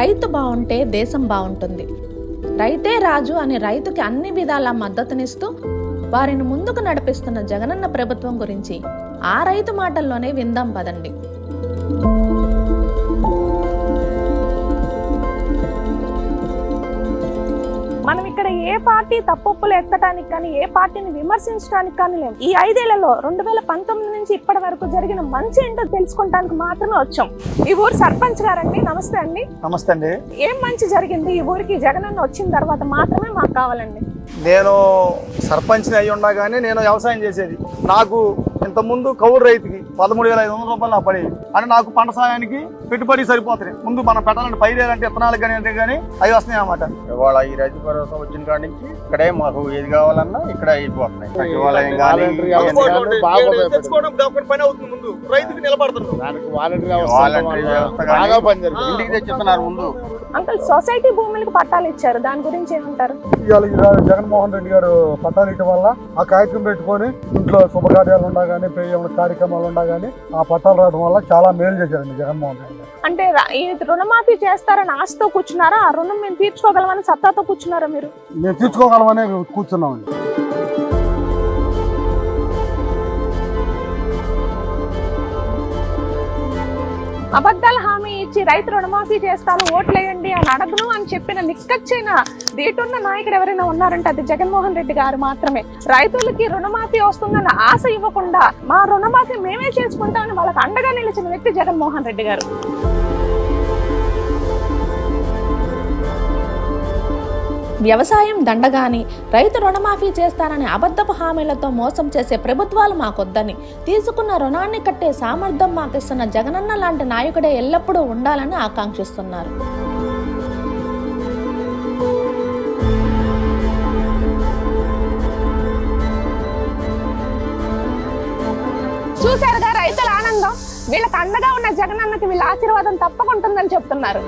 రైతు బాగుంటే దేశం బాగుంటుంది రైతే రాజు అని రైతుకి అన్ని విధాల మద్దతునిస్తూ వారిని ముందుకు నడిపిస్తున్న జగనన్న ప్రభుత్వం గురించి ఆ రైతు మాటల్లోనే విందాం పదండి. ఇక్కడ ఏ పార్టీ తప్పొప్పులు ఎత్తడానికి కానీ ఏ పార్టీని విమర్శించడానికి కానీ లేవు. ఈ ఐదేళ్ళలో రెండు వేల పంతొమ్మిది నుంచి ఇప్పటి వరకు జరిగిన మంచి ఏంటో తెలుసుకోవడానికి మాత్రమే వచ్చాం. ఈ ఊరు సర్పంచ్ గారండి. నమస్తే అండి. నమస్తే అండి. ఏం మంచి జరిగింది? ఈ ఊరికి జగనన్న వచ్చిన తర్వాత మాత్రమే మాకు కావాలండి. నేను సర్పంచ్ని అయి ఉన్నా కానీ నేను వ్యవసాయం చేసేది. నాకు ఇంతకుముందు కౌలు రైతుకి పదమూడు వేల ఐదు వందల రూపాయలు నా పడేది అంటే నాకు పంట సాయానికి పెట్టుబడి సరిపోతుంది. ముందు మనం పెట్టాలంటే పైరేయాలంటే విత్తనాలు కానీ అంటే కానీ అవి వస్తున్నాయి అన్నమాట. ఇవాళ ఈ రైతు భరోసా వచ్చిన కాడి నుంచి ఇక్కడే మాకు ఏది కావాలన్నా ఇక్కడే అయిపోతున్నాయి. సచివాలయం ముందు. ఇంటికి తెచ్చిస్తున్నారు అంకుల్ సొసైటీ భూములకు పట్టాలు ఇచ్చారు. దాని గురించి ఏమంటారు? ఇవాళ జగన్మోహన్ రెడ్డి గారు పట్టాలు ఇవ్వడం వల్ల ఆ కాగితం పెట్టుకొని ఇంట్లో శుభకార్యాలు ఉన్నా కానీ కార్యక్రమాలు కానీ ఆ పట్టాలు రావడం వల్ల చాలా మేలు చేశారండి జగన్మోహన్ రెడ్డి అంటే రుణమాఫీ చేస్తారని ఆశతో కూర్చున్నారా? ఆ రుణం మేము తీర్చుకోగలమని సత్తాతో కూర్చున్నారా మీరు? మేము తీర్చుకోగలమనే కూర్చున్నామండి. అబద్ధాల హామీ ఇచ్చి రైతు రుణమాఫీ చేస్తాను ఓట్లేయండి అని అడగను అని చెప్పిన నిక్కచ్చైన దేటున్న నాయకుడు ఎవరైనా ఉన్నారంటే అది జగన్మోహన్ రెడ్డి గారు మాత్రమే. రైతులకి రుణమాఫీ వస్తుందన్న ఆశ ఇవ్వకుండా మా రుణమాఫీ మేమే చేసుకుంటామని వాళ్ళకి అండగా నిలిచిన వ్యక్తి జగన్మోహన్ రెడ్డి గారు. వ్యవసాయం దండగాని రైతు రుణమాఫీ చేస్తారని అబద్ధపు హామీలతో మోసం చేసే ప్రభుత్వాలు మాకొద్దని తీసుకున్న రుణాన్ని కట్టే సామర్థ్యం మాకిస్తున్న జగనన్న లాంటి నాయకుడే ఎల్లప్పుడూ ఉండాలని ఆకాంక్షిస్తున్నారు. చూశారుగా రైతుల ఆనందం? వీళ్ళకి అండగా ఉన్న జగనన్నకి వీళ్ళ ఆశీర్వాదం తప్పకుంటుందని చెప్తున్నారు.